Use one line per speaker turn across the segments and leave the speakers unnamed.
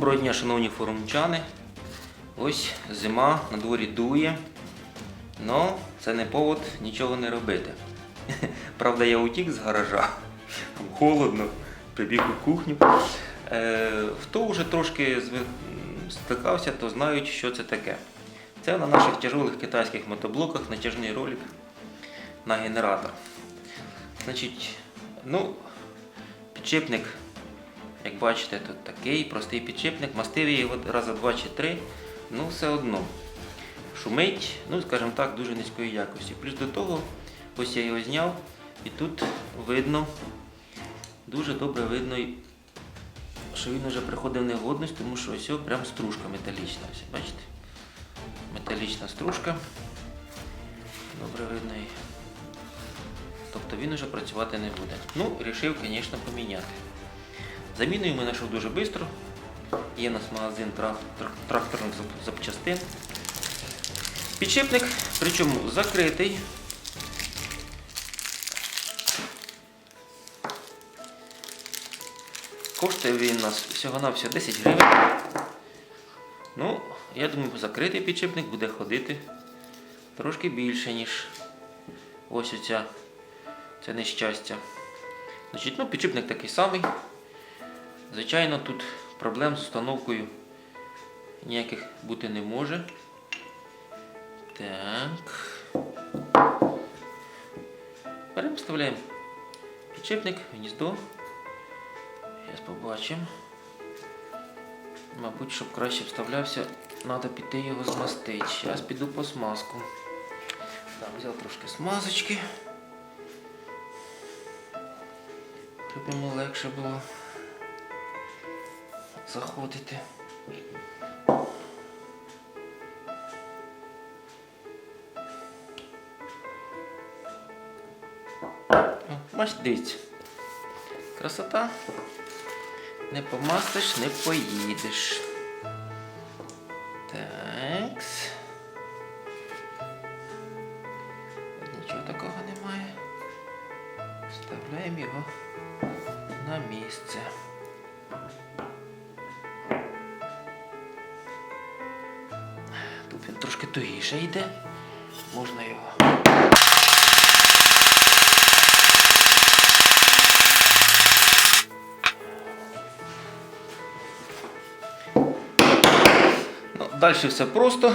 Доброго дня, шановні форумчани. Ось зима, на дворі дує. Но це не повод нічого не робити. Правда, я утік з гаража. Там холодно, прибіг у кухню. Е, хто вже трошки стикався, то знають, що це таке. Це на наших тяжелих китайських мотоблоках натяжний ролик на генератор. Значить, ну, підшипник як бачите, тут такий простий підшипник, мастив його рази два чи три, ну все одно. Шумить, ну скажімо так, дуже низької якості. Плюс до того, ось я його зняв, і тут видно, дуже добре видно, що він вже приходив в негодність, тому що ось його прям стружка металічна. Ось, бачите? Металічна стружка. Добре видно її. Тобто він вже працювати не буде. Ну, рішив, звісно, поміняти. Заміну йому знайшов дуже швидко. Є у нас магазин трак- трак- тракторних запчастин. Підшипник, причому закритий. Коштує він у нас всього-навсього 10 гривень. Ну, я думаю, закритий підшипник буде ходити трошки більше, ніж ось оця це нещастя. Значить, ну, підшипник такий самий. Звичайно, тут проблем з установкою ніяких бути не може. Так. Беремо, вставляємо підшипник, гніздо. Зараз побачимо. Мабуть, щоб краще вставлявся, треба піти його змастити. Зараз піду по смазку. Там взяв трошки смазочки. Щоб йому легше було заходити. Бачите, дивіться. Красота. Не помастиш, не поїдеш. Так. Нічого такого немає. Вставляємо його на місце. Тугіше йде. Можна його. Ну, далі все просто.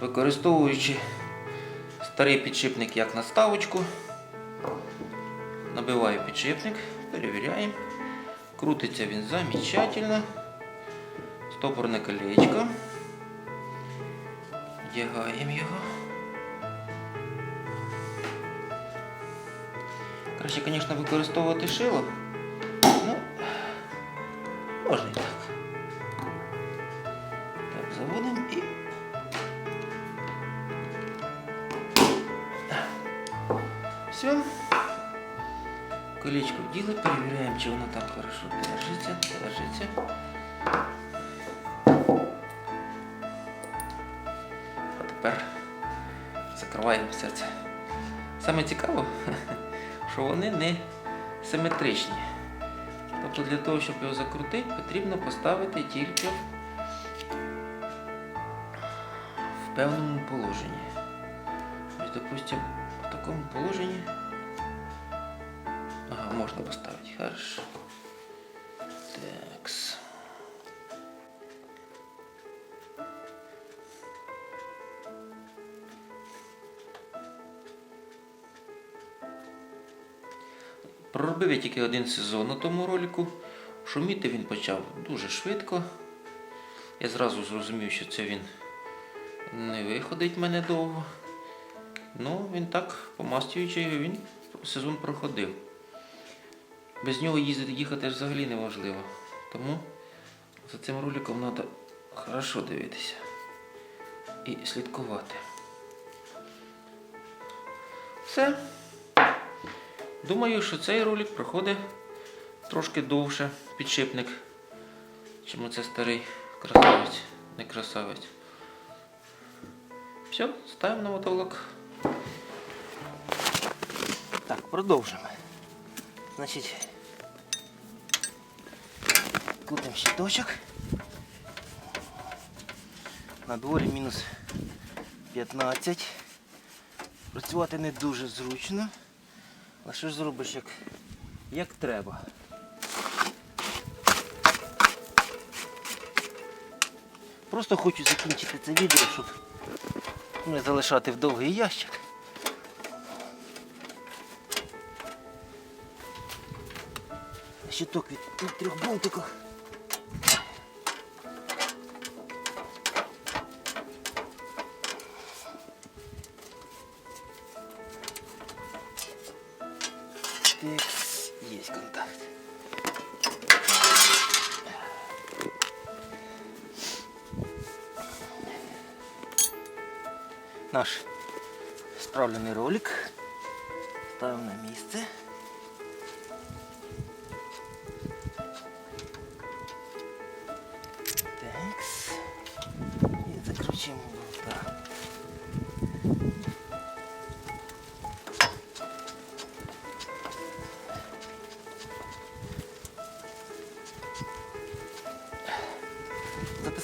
Використовуючи старий підшипник як наставочку. Набиваю підшипник, перевіряємо. Крутиться він замечательно. Стопорне колечко. Вдягаємо його. Краще, звісно, використовувати шило. Ну, можна і так. Так, заводимо і. Все. Колечко вділи, перевіряємо, чи воно там хорошо держиться, держиться. Закриваємо все це. Саме цікаво, що вони не симетричні. Тобто для того, щоб його закрутити, потрібно поставити тільки в певному положенні. Ось, допустимо, в такому положенні. Ага, можна поставити. Хорошо. Проробив я тільки один сезон на тому ролику. Шуміти він почав дуже швидко. Я зразу зрозумів, що це він не виходить мене довго. Ну, він так, помастюючи він сезон проходив. Без нього їздити їхати взагалі неможливо. Тому за цим роликом треба хорошо дивитися і слідкувати. Все. Думаю, що цей ролик проходить трошки довше підшипник, чим оце старий красавець, не красавець. Все, ставимо на мотовлок. Так, продовжимо. Значить, крутимо щиточок.
На дворі мінус 15. Працювати не дуже зручно. Але що ж зробиш, як, як треба. Просто хочу закінчити це відео, щоб не залишати в довгий ящик. Щиток від, від трьох болтиків. Есть. Наш справлений ролик ставимо на місце. Такс. І закручуємо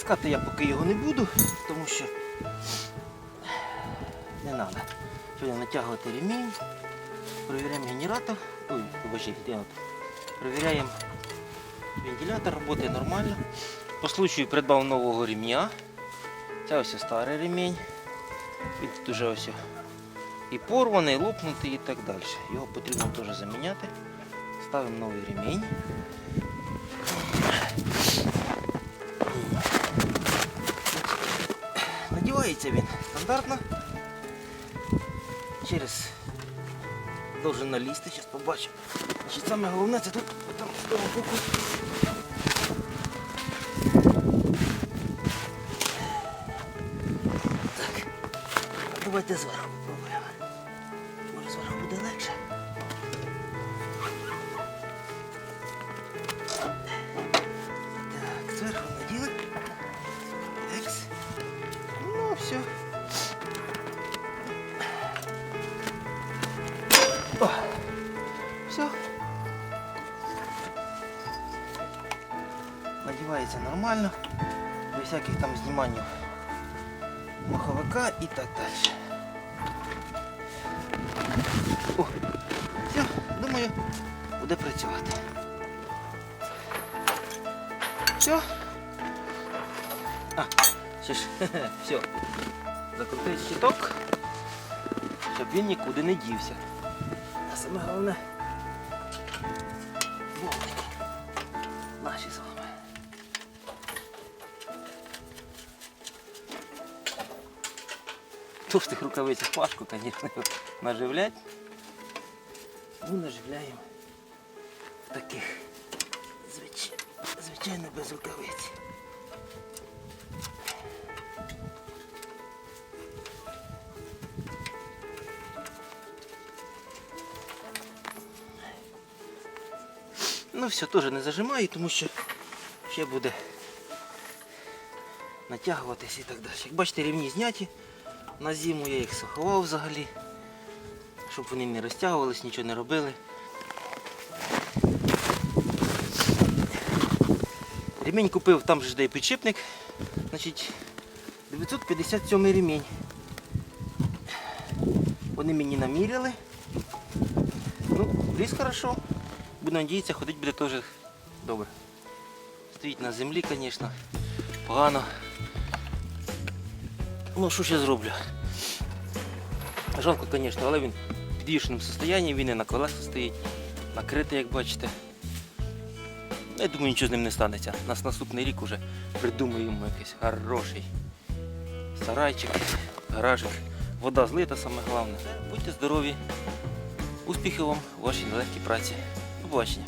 Затискати я поки його не буду, тому що не треба. Сьогодні натягувати ремінь, перевіряємо генератор. Ой, вибачте. Перевіряємо вентилятор, працює нормально. По случаю придбав нового ремня. Це ось старий ремінь. Він тут уже ось і порваний, і лопнутий і так далі. Його потрібно теж заміняти. Ставимо новий ремінь. Надівається він стандартно. Через должен налізти, зараз побачимо. Значить, саме головне це тут там з того боку. Так, давайте зверху О, все. Надівається нормально. Без всяких там знімань маховика і так далі. О, все, думаю, буде працювати. Все. А, ще ж, все. Закрутив щиток, щоб він нікуди не дівся. Саме головне болтики. Наші з вами. Тож тих рукавицях важко, звісно, наживлять. Ми наживляємо в таких звич... звичайно без рукавиць. Ну все, теж не зажимаю, тому що ще буде натягуватись і так далі. Як бачите, рівні зняті. На зиму я їх заховав взагалі, щоб вони не розтягувались, нічого не робили. Ремінь купив, там же де підшипник. Значить, 957 ремінь. Вони мені наміряли. Ну, вліз хорошо. Буду надіятися, ходить буде теж добре. Стоїть на землі, звісно, погано. Ну, що ж я зроблю? Жалко, звісно, але він в підвішеному стані, він і на колесах стоїть, накритий, як бачите. Я думаю, нічого з ним не станеться. Нас наступний рік уже придумаємо якийсь хороший сарайчик, гаражик. Вода злита, саме головне. Будьте здорові, успіхів вам у вашій нелегкій праці. Побачення.